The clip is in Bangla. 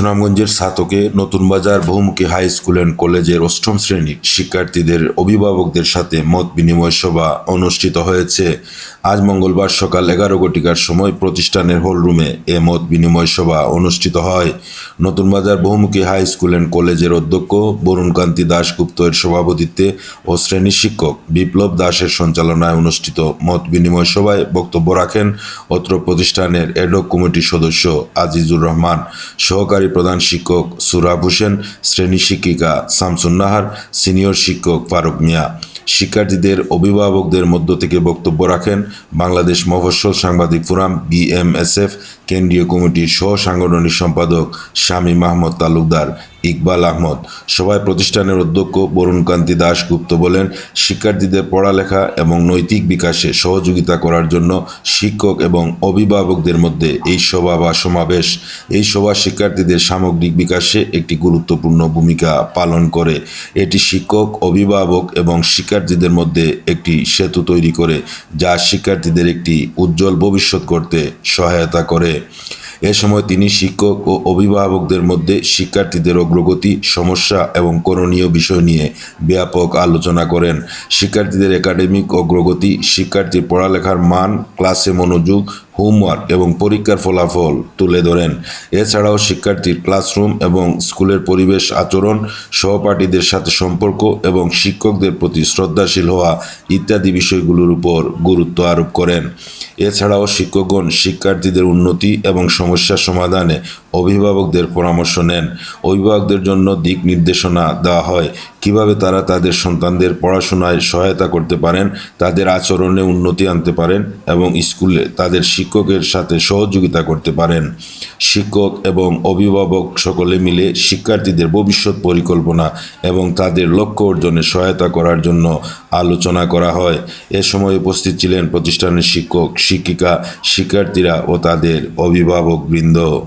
সুনামগঞ্জের সাতকে নতুন বাজার বহুমুখী হাই স্কুল অ্যান্ড কলেজের অষ্টম শ্রেণির শিক্ষার্থীদের অভিভাবকদের সাথে মত বিনিময় সভা অনুষ্ঠিত হয়েছে। আজ মঙ্গলবার সকাল এগারো ঘটিকার সময় প্রতিষ্ঠানের হলরুমে এ মত বিনিময় সভা অনুষ্ঠিত হয়। নতুন বাজার বহুমুখী হাই স্কুল অ্যান্ড কলেজের অধ্যক্ষ বরুণকান্তি দাশগুপ্ত এর সভাপতিত্বে ও শ্রেণি শিক্ষক বিপ্লব দাসের সঞ্চালনায় অনুষ্ঠিত মত বিনিময় সভায় বক্তব্য রাখেন অত্র প্রতিষ্ঠানের এডক কমিটির সদস্য আজিজুর রহমান। সহকারী প্রধান শিক্ষক সুরাব হোসেন, শ্রেণি শিক্ষিকা শামসুন্নাহার সিনিয়র শিক্ষক ফারুক মিয়া। শিক্ষার্থীদের অভিভাবকদের মধ্য থেকে বক্তব্য রাখেন বাংলাদেশ মফস্বল সাংবাদিক ফোরাম বিএমএসএফ, কেন্দ্রীয় কমিটির সহ সাংগঠনিক সম্পাদক স্বামী মাহমুদ তালুকদার। ইকবাল আহমদ। সভায় প্রতিষ্ঠানের অধ্যক্ষ বরুণকান্তি দাশগুপ্ত বলেন, শিক্ষার্থীদের পড়ালেখা এবং নৈতিক বিকাশে সহযোগিতা করার জন্য শিক্ষক এবং অভিভাবকদের মধ্যে এই সভা বা সমাবেশ। এই সভা শিক্ষার্থীদের সামগ্রিক বিকাশে একটি গুরুত্বপূর্ণ ভূমিকা পালন করে। এটি শিক্ষক, অভিভাবক এবং শিক্ষার্থীদের মধ্যে একটি সেতু তৈরি করে, যা শিক্ষার্থীদের একটি উজ্জ্বল ভবিষ্যৎ করতে সহায়তা করে। এ সময় তিনি শিক্ষক ও অভিভাবকদের মধ্যে শিক্ষার্থীদের অগ্রগতি, সমস্যা এবং করণীয় বিষয় নিয়ে ব্যাপক আলোচনা করেন। শিক্ষার্থীদের একাডেমিক অগ্রগতি, শিক্ষার্থীর পড়ালেখার মান, ক্লাসে মনোযোগ হোমওয়ার্ক এবং পরীক্ষার ফলাফল তুলে ধরেন। এছাড়াও শিক্ষার্থীর ক্লাসরুম এবং স্কুলের পরিবেশ আচরণ, সহপাঠীদের সাথে সম্পর্ক এবং শিক্ষকদের প্রতি শ্রদ্ধাশীল হওয়া ইত্যাদি বিষয়গুলোর উপর গুরুত্ব আরোপ করেন। এছাড়াও শিক্ষকগণ শিক্ষার্থীদের উন্নতি এবং সমস্যা সমাধানে অভিভাবকদের পরামর্শ নেন। অভিভাবকদের জন্য দিক নির্দেশনা দেওয়া হয়। কীভাবে তারা তাদের সন্তানদের পড়াশোনায় সহায়তা করতে পারেন, তাদের আচরণে উন্নতি আনতে পারেন এবং স্কুলে তাদের শিক্ষকের সাথে সহযোগিতা করতে পারেন। শিক্ষক এবং অভিভাবক সকলে মিলে শিক্ষার্থীদের ভবিষ্যৎ পরিকল্পনা এবং তাদের লক্ষ্য অর্জনে সহায়তা করার জন্য আলোচনা করা হয়। এ সময় উপস্থিত ছিলেন প্রতিষ্ঠানের শিক্ষক, শিক্ষিকা, শিক্ষার্থীরা ও তাদের অভিভাবকবৃন্দ।